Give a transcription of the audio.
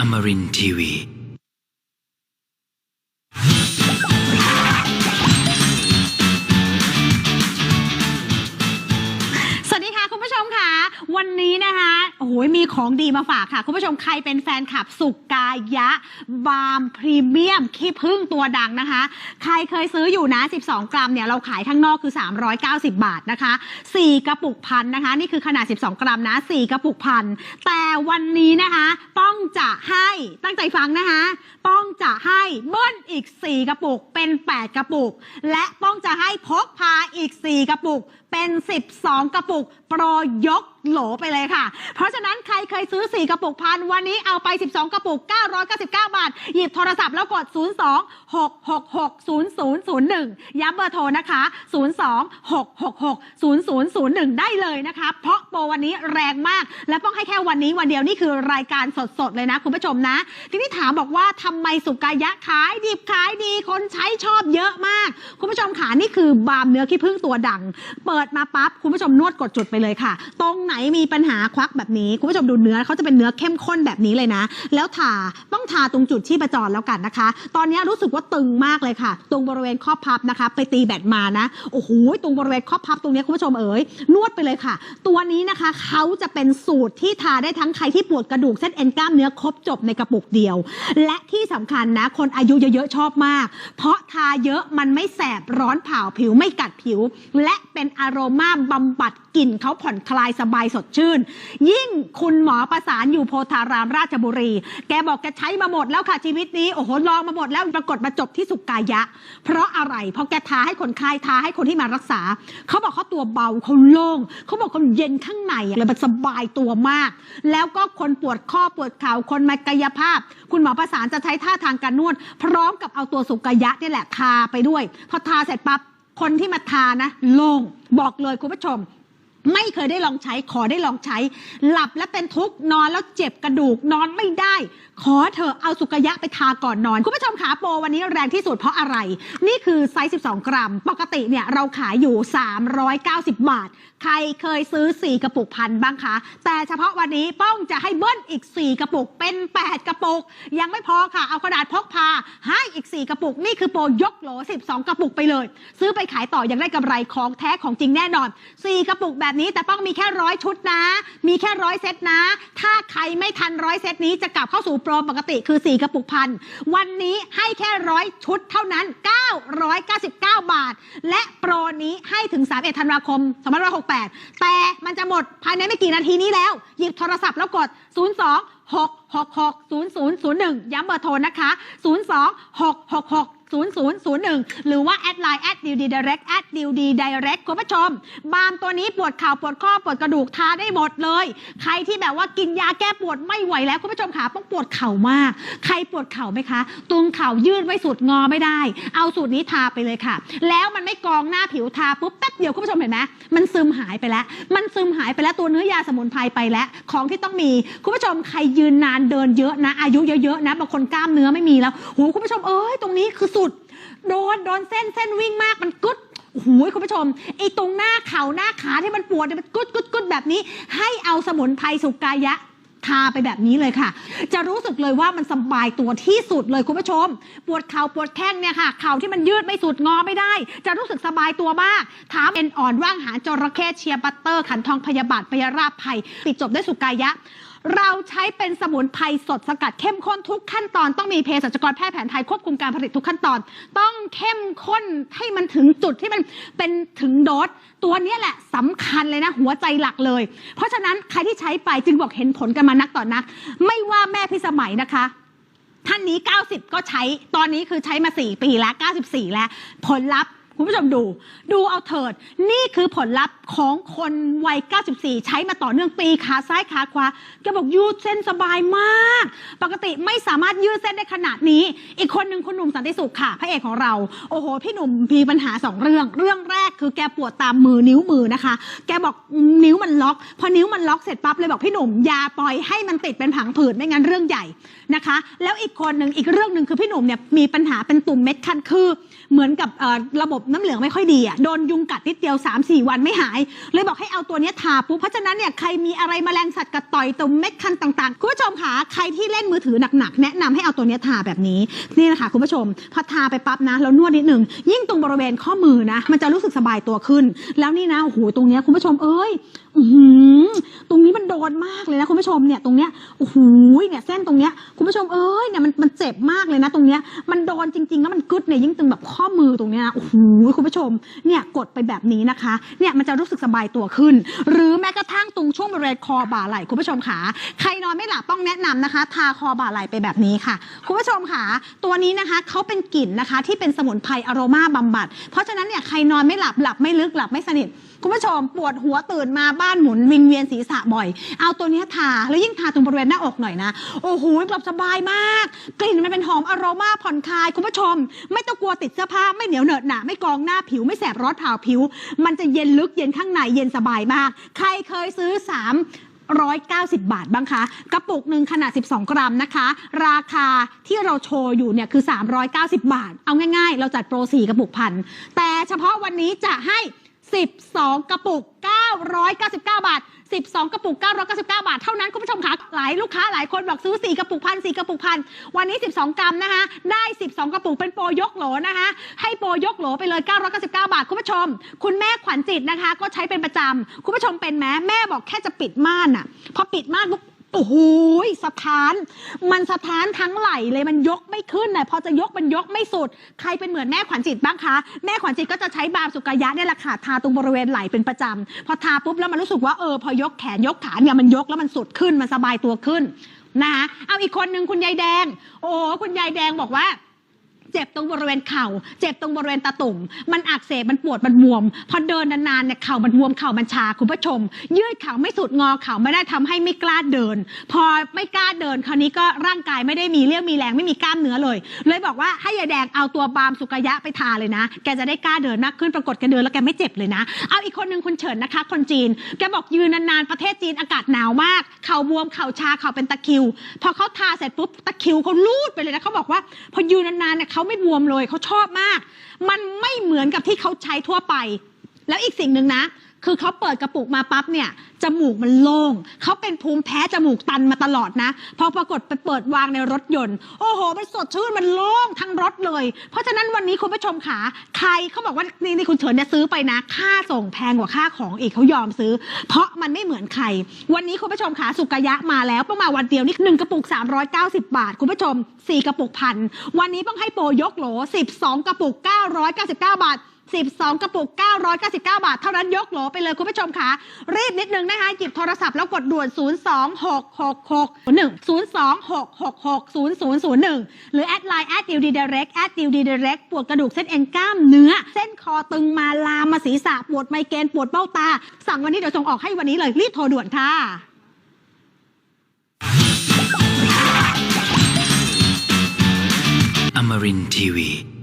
Amarin Tiwi. นนี้นะคะโอ้โหมีของดีมาฝากค่ะ คุณผู้ชมใครเป็นแฟนคลับสุกกายะ บามพรีเมียมขี้พึ่งตัวดังนะคะ ใครเคยซื้ออยู่นะ 12 กรัมเนี่ยเราขายข้างนอกคือ 390 บาทนะคะ 4 กระปุกพันนะคะ นี่คือขนาด 12 กรัมนะ 4 กระปุกพัน แต่วันนี้นะคะ ป้องจะให้ตั้งใจฟังนะคะ ป้องจะให้เบิ้ลอีก 4 กระปุกเป็น 8 กระปุก และป้องจะให้พกพาอีก 4 กระปุกเป็น 12 กระปุกโปรยกโหลไปเลยค่ะ เพราะฉะนั้นใครเคยซื้อ 4 กระปุกพันวันนี้เอาไป 12 กระปุก 999 บาท หยิบโทรศัพท์แล้วกด 02 666 0001 ย้ำเบอร์โทรนะคะ 02 666 0001 ได้เลยนะคะ เพราะโปรวันนี้แรงมาก และป้องให้แค่วันนี้วันเดียวนี่คือรายการสดๆ เลยนะ คุณผู้ชมนะ ทีนี้ถามบอกว่าทำไมสุกายะขายดิบขายดีคนใช้ชอบเยอะมาก คุณผู้ชมขานี่คือบามเนื้อขี้ผึ้งตัวดัง เปิดมาปั๊บคุณผู้ชมนวดกดจุดไปเลยค่ะ ตรงไหนมีปัญหาควักแบบนี้คุณผู้ชมดูเนื้อเขาจะเป็นเนื้อเข้มข้นแบบนี้เลยนะ แล้วทาต้องทาตรงจุดที่ประจรแล้วกันนะคะ ตอนนี้รู้สึกว่าตึงมากเลยค่ะ ตรงบริเวณข้อพับนะคะ ไปตีแบตมานะโอ้โหตรงบริเวณข้อพับตรงนี้คุณผู้ชมเอ๋ยนวดไปเลยค่ะ ตัวนี้นะคะเขาจะเป็นสูตรที่ทาได้ทั้งใครที่ปวดกระดูกเส้นเอ็นกล้ามเนื้อครบจบในกระปุกเดียว และที่สำคัญนะ คนอายุเยอะๆชอบมาก เพราะทาเยอะมันไม่แสบร้อนเผาผิวไม่กัดผิว และเป็นอารมาบำบัดกลิ่นเขาผ่อนคลายสบายสดชื่น ยิ่งคุณหมอประสานอยู่โพธารามราชบุรี แกบอกแกใช้มาหมดแล้วค่ะชีวิตนี้ โอ้โหลองมาหมดแล้วปรากฏมาจบที่สุกายะ เพราะอะไร เพราะแกทาให้คนไข้ทาให้คนที่มารักษา เขาบอกเขาตัวเบาเขาโล่งเขาบอกเขาเย็นข้างในอะเลยมันสบายตัวมาก แล้วก็คนปวดข้อปวดเข่าคนมากายภาพ คุณหมอประสานจะใช้ท่าทางการนวด พร้อมกับเอาตัวสุกายะนี่แหละทาไปด้วยพอทาเสร็จปั๊บคนที่มาทานะ โล่งบอกเลยคุณผู้ชม ไม่เคยได้ลองใช้ขอได้ลองใช้ หลับและเป็นทุกข์นอนแล้วเจ็บกระดูกนอนไม่ได้ ขอเธอะเอาสุกยะไปทาก่อนนอน คุณผู้ชมขาโปรวันนี้แรงที่สุดเพราะอะไร นี่คือไซส์ 12 กรัม ปกติเนี่ยเราขายอยู่ 390 บาท ใครเคยซื้อ 4 กระปุกพันบ้างคะ แต่เฉพาะวันนี้ป้องจะให้เบิ้ลอีก 4 กระปุกเป็น 8 กระปุก ยังไม่พอค่ะเอากระดาษพกพาให้อีก 4 กระปุก นี่คือโปรยกโหล 12 กระปุกไปเลย ซื้อไปขายต่อยังได้กำไรของแท้ของจริงแน่นอน 4 กระปุกแบบนี้แต่ป้องมีแค่ร้อยชุดนะ มีแค่ร้อยเซตนะ ถ้าใครไม่ทันร้อยเซตนี้จะกลับเข้าสู่โปรปกติคือ 4 กระปุกพัน วันนี้ให้แค่ร้อยชุดเท่านั้น 999 บาท และโปรนี้ให้ถึง 31 ธันวาคม 2568 แต่มันจะหมดภายในไม่กี่นาทีนี้แล้ว หยิบโทรศัพท์แล้วกด 02 666 0001 ย้ำเบอร์โทรนะคะ 02 666 0001 หรือว่าแอดไลน์แอดดิวดีดีเร็กแอดดิวดีดีเร็กคุณผู้ชม บามตัวนี้ปวดเข่าปวดข้อปวดกระดูกทาได้หมดเลย ใครที่แบบว่ากินยาแก้ปวดไม่ไหวแล้วคุณผู้ชมขาต้องปวดเข่ามาก ใครปวดเข่าไหมคะตรงเข่ายืดไว้สุดงอไม่ได้ เอาสูตรนี้ทาไปเลยค่ะ แล้วมันไม่กองหน้าผิวทาปุ๊บแป๊บเดียวคุณผู้ชมเห็นไหมมันซึมหายไปแล้ว มันซึมหายไปแล้วตัวเนื้อยาสมุนไพรไปแล้ว ของที่ต้องมี คุณผู้ชมใครยืนนานเดินเยอะนะ อายุเยอะๆนะบางคนกล้ามเนื้อไม่มีแล้วโหคุณผู้ชมเอ้ยตรงนี้คือส โดนโดนเส้นเส้นวิ่งมากมันกึดโอ้โหคุณผู้ชมไอ้ตรงหน้าเข่าหน้าขาที่มันปวดเนี่ยมันกึดกึดกึดแบบนี้ ให้เอาสมุนไพรสุกายะทาไปแบบนี้เลยค่ะ จะรู้สึกเลยว่ามันสบายตัวที่สุดเลยคุณผู้ชม ปวดเข่าปวดแข้งเนี่ยค่ะ เข่าที่มันยืดไม่สุดงอไม่ได้ จะรู้สึกสบายตัวมาก ถามเอ็นอ่อนว่างหาจระเข้เชียร์บัตเตอร์ ขันทองพยาบาทพยาราบภัยปิดจบด้วยสุกายะ เราใช้เป็นสมุนไพรสดสกัดเข้มข้นทุกขั้นตอนต้องมีเภสัชกรแพทย์แผนไทยควบคุมการผลิตทุกขั้นตอน ต้องเข้มข้นให้มันถึงจุดที่มันเป็นถึงโดสตัวนี้แหละสำคัญเลยนะหัวใจหลักเลย เพราะฉะนั้นใครที่ใช้ไปจึงบอกเห็นผลกันมานักต่อนนัก ไม่ว่าแม่พิสมัยนะคะท่านนี้ 90 ก็ใช้ ตอนนี้คือใช้มา 4 ปีแล้ว 94 แล้ว ผลลัพธ์ คุณผู้ชมดู ดูเอาเถิด นี่คือผลลัพธ์ของคนวัย 94 ใช้มาต่อเนื่องปีขาซ้ายขาขวาแกบอกยืดเส้นสบายมาก ปกติไม่สามารถยืดเส้นได้ขนาดนี้ อีกคนหนึ่งคุณหนุ่มสันติสุขค่ะพระเอกของเรา โอ้โห พี่หนุ่มมีปัญหาสองเรื่อง เรื่องแรกคือแกปวดตามมือนิ้วมือนะคะ แกบอกนิ้วมันล็อก พอนิ้วมันล็อกเสร็จปั๊บเลยบอกพี่หนุ่มอย่าปล่อยให้มันติดเป็นผังผืดไม่งั้นเรื่องใหญ่นะคะ แล้วอีกคนหนึ่งอีกเรื่องหนึ่งคือพี่หนุ่มเนี่ยมีปัญหาเป็นตุ่มเม็ดคันคือ เหมือนกับระบบน้ำเหลืองไม่ค่อยดีอะโดนยุงกัดนิดเดียว 3-4 วันไม่หาย เลยบอกให้เอาตัวนี้ทาปุ๊บเพราะฉะนั้นเนี่ยใครมีอะไรแมลงสัตว์กัดต่อยตุ่มเม็ดคันต่างๆคุณผู้ชมค่ะใครที่เล่นมือถือหนักๆแนะนำให้เอาตัวนี้ทาแบบนี้นี่นะคะคุณผู้ชมพอทาไปปั๊บนะแล้วนวดนิดหนึ่งยิ่งตรงบริเวณข้อมือนะ มันจะรู้สึกสบายตัวขึ้น แล้วนี่นะโอ้โหตรงนี้คุณผู้ชมเอ้ยหือตรงนี้มันโดนมากเลยนะคุณผู้ชมเนี่ยตรงเนี้ยโอ้โหเนี่ยเส้นตรงเนี้ยคุณผู้ชมเอ้ยเนี่ยมันมันเจ็บมากเลยนะ ตรงเนี้ยมันโดนจริงๆแล้วมันกึดเนี่ยยิ่งตึงแบบข้อมือตรงเนี้ยโอ้โหคุณผู้ชมเนี่ยกดไปแบบนี้นะคะเนี่ยมันจะรู้สึกสบายตัวขึ้น หรือแม้กระทั่งตรงช่วงบริเวณคอบ่าไหล่คุณผู้ชมขาใครนอนไม่หลับต้องแนะนำนะคะ ทาคอบ่าไหล่ไปแบบนี้ค่ะ คุณผู้ชมค่ะ ตัวนี้นะคะเขาเป็นกลิ่นนะคะที่เป็นสมุนไพรอโรมาบำบัด เพราะฉะนั้นเนี่ยใครนอนไม่หลับหลับไม่ลึกหลับไม่สนิท คุณผู้ชมปวดหัวตื่นมาบ้านหมุนวิงเวียนศีรษะบ่อย เอาตัวนี้ทาแล้วยิ่งทาตรงบริเวณหน้าอกหน่อยนะ โอ้โหหลับสบายมาก กลิ่นมันเป็นหอมอโรมาผ่อนคลาย คุณผู้ชม ไม่ต้องกลัวติดเสื้อผ้าไม่เหนียวเหนอะหนะไม่กองหน้าผิวไม่แสบร้อนเผาผิว มันจะเย็นลึกเย็นข้างในเย็นสบายมาก ใครเคยซื้อ 3 190 บาทบ้างคะ กระปุกหนึ่งขนาด 12 กรัมนะคะ ราคาที่เราโชว์อยู่เนี่ยคือ 390 บาท เอาง่ายๆ เราจัดโปร 4 กระปุกพัน แต่เฉพาะวันนี้จะให้ 12 กระปุก 999 บาท 12 กระปุก 999 บาท เท่านั้นคุณผู้ชมคะหลายลูกค้าหลายคนบอกซื้อ 4 กระปุกพัน4กระปุกพันวันนี้ 12 กรัมนะคะได้ 12 กระปุกเป็นโปรยกโหลนะคะ ให้โปรยกโหลไปเลย 999 บาท คุณผู้ชม คุณแม่ขวัญจิตนะคะ ก็ใช้เป็นประจำคุณผู้ชมเป็นไหมแม่บอกแค่จะปิดม่านอะพอปิดม่านปุ๊บ โอ้โหสะท้าน มันสะท้านทั้งไหลเลยมันยกไม่ขึ้นนะพอจะยกมันยกไม่สุด ใครเป็นเหมือนแม่ขวัญจิตบ้างคะ แม่ขวัญจิตก็จะใช้บามสุกายะเนี่ยแหละค่ะทาตรงบริเวณไหลเป็นประจำพอทาปุ๊บแล้วมันรู้สึกว่าเออพอยกแขนยกขาเนี่ยมันยกแล้วมันสุดขึ้นมันสบายตัวขึ้นนะคะเอาอีกคนนึงคุณยายแดง โอ้คุณยายแดงบอกว่า เจ็บตรงบริเวณเข่า เจ็บตรงบริเวณตาตุ่ม มันอักเสบ มันปวด มันบวม พอเดินนานๆเนี่ยเข่ามันบวม เข่ามันชา คุณผู้ชม ยืดเข่าไม่สุดงอเข่าไม่ได้ทำให้ไม่กล้าเดิน พอไม่กล้าเดิน คราวนี้ก็ร่างกายไม่ได้มีเรี่ยวมีแรงไม่มีกล้ามเนื้อเลย เลยบอกว่าให้ยายแดงเอาตัวบาล์มสุกยะไปทาเลยนะ แกจะได้กล้าเดินมากขึ้น ปรากฏแกเดินแล้วแกไม่เจ็บเลยนะ เอาอีกคนหนึ่งคุณเฉินนะคะ คนจีน แกบอกยืนนานๆ ประเทศจีนอากาศหนาวมาก เข่าบวม เข่าชา เข่าเป็นตะคิว พอเขาทาเสร็จปุ๊บ ตะคิวเขาลูดไปเลยนะเขาบอกว่า พอยืนนานๆเนี่ยเขาาไม่บวมเลยเขาชอบมาก มันไม่เหมือนกับที่เขาใช้ทั่วไป แล้วอีกสิ่งหนึ่งนะ คือเขาเปิดกระปุกมาปั๊บเนี่ยจมูกมันโล่งเขาเป็นภูมิแพ้จมูกตันมาตลอดนะ พอปรากฏไปเปิดวางในรถยนต์ โอ้โห มันสดชื่นมันโล่งทั้งรถเลย เพราะฉะนั้นวันนี้คุณผู้ชมขาใครเขาบอกว่านี่นี่คุณเฉินเนี่ยซื้อไปนะ ค่าส่งแพงกว่าค่าของอีกเขายอมซื้อ เพราะมันไม่เหมือนใคร วันนี้คุณผู้ชมขาสุกยะมาแล้วประมาวันเดียวนี่หนึ่งกระปุก 390 บาท คุณผู้ชม 4 กระปุกพันวันนี้ต้องให้โปรยกโหล 12 กระปุก 999 บาท 12 กระปุก 999 บาท เท่านั้นยกโหลไปเลยคุณผู้ชมคะรีบนิดนึงนะคะ หยิบโทรศัพท์แล้วกดด่วน 02666 020660001 หรือแอดไลน์แอดดิวดีเดเร็กแอดดิวดีเดเร็กปวดกระดูกเส้นเอ็นกล้ามเนื้อ เส้นคอตึงมาลามมาศีรษะปวดไมเกรนปวดเบ้าตา สั่งวันนี้เดี๋ยวส่งออกให้วันนี้เลยรีบโทรด่วนค่ะ Amarin Tiwi.